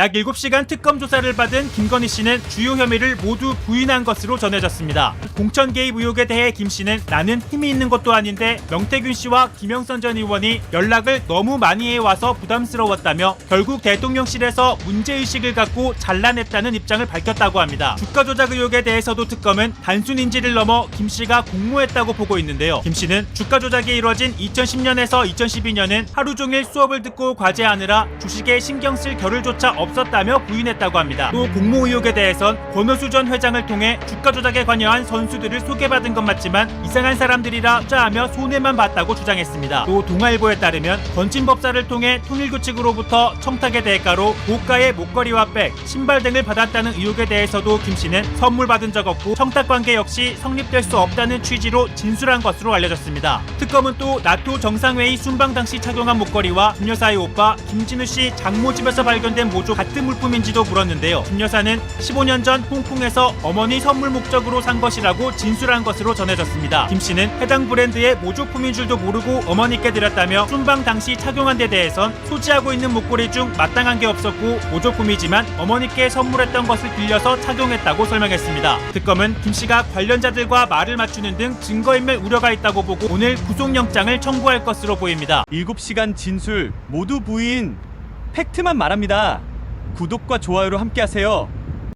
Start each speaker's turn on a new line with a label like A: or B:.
A: 약 7시간 특검 조사를 받은 김건희 씨는 주요 혐의를 모두 부인한 것으로 전해졌습니다. 공천 개입 의혹에 대해 김 씨는 나는 힘이 있는 것도 아닌데 명태균 씨와 김영선 전 의원이 연락을 너무 많이 해와서 부담스러웠다며 결국 대통령실에서 문제의식을 갖고 잘라냈다는 입장을 밝혔다고 합니다. 주가 조작 의혹에 대해서도 특검은 단순 인지를 넘어 김 씨가 공모했다고 보고 있는데요. 김 씨는 주가 조작이 이뤄진 2010년에서 2012년은 하루 종일 수업을 듣고 과제하느라 주식에 신경 쓸 겨를조차 없 었다며 부인했다고 합니다. 또 공모 의혹에 대해선 권오수 전 회장을 통해 주가 조작에 관여한 선수들을 소개받은 건 맞지만 이상한 사람들이라 투자하며 손해만 봤다고 주장했습니다. 또 동아일보에 따르면 건진법사를 통해 통일교 측으로부터 청탁의 대가로 고가의 목걸이와 백, 신발 등을 받았다는 의혹에 대해서도 김 씨는 선물 받은 적 없고 청탁 관계 역시 성립될 수 없다는 취지로 진술한 것으로 알려졌습니다. 특검은 또 나토 정상회의 순방 당시 착용한 목걸이와 김 여사의 오빠 김진우 씨 장모 집에서 발견된 모조 같은 물품인지도 물었는데요. 김 여사는 15년 전 홍콩에서 어머니 선물 목적으로 산 것이라고 진술한 것으로 전해졌습니다. 김 씨는 해당 브랜드의 모조품인 줄도 모르고 어머니께 드렸다며 순방 당시 착용한 데 대해선 소지하고 있는 목걸이 중 마땅한 게 없었고 모조품이지만 어머니께 선물했던 것을 빌려서 착용했다고 설명했습니다. 특검은 김 씨가 관련자들과 말을 맞추는 등 증거인멸 우려가 있다고 보고 오늘 구속영장을 청구할 것으로 보입니다.
B: 7시간 진술 모두 부인 팩트만 말합니다. 구독과 좋아요로 함께하세요.